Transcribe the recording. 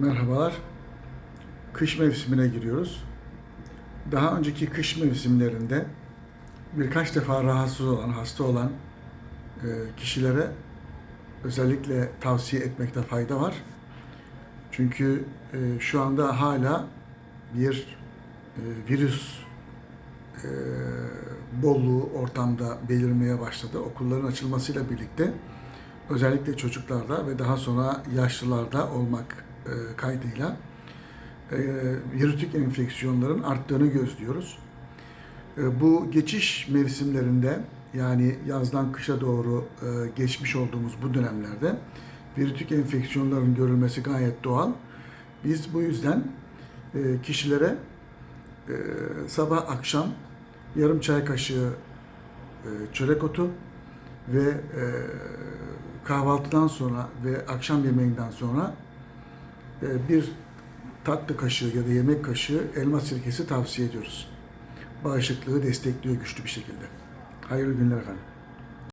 Merhabalar. Kış mevsimine giriyoruz. Daha önceki kış mevsimlerinde birkaç defa rahatsız olan, hasta olan e, kişilere özellikle tavsiye etmekte fayda var. Çünkü e, şu anda hala bir e, virüs bolluğu ortamda belirmeye başladı. Okulların açılmasıyla birlikte özellikle çocuklarda ve daha sonra yaşlılarda olmak e, kaydıyla e, virütik enfeksiyonların arttığını gözlüyoruz. E, bu geçiş mevsimlerinde yani yazdan kışa doğru geçmiş olduğumuz bu dönemlerde virütik enfeksiyonların görülmesi gayet doğal. Biz bu yüzden kişilere sabah akşam yarım çay kaşığı e, çörek otu ve kahvaltıdan sonra ve akşam yemeğinden sonra bir tatlı kaşığı ya da yemek kaşığı elma sirkesi tavsiye ediyoruz. Bağışıklığı destekliyor güçlü bir şekilde. Hayırlı günler efendim.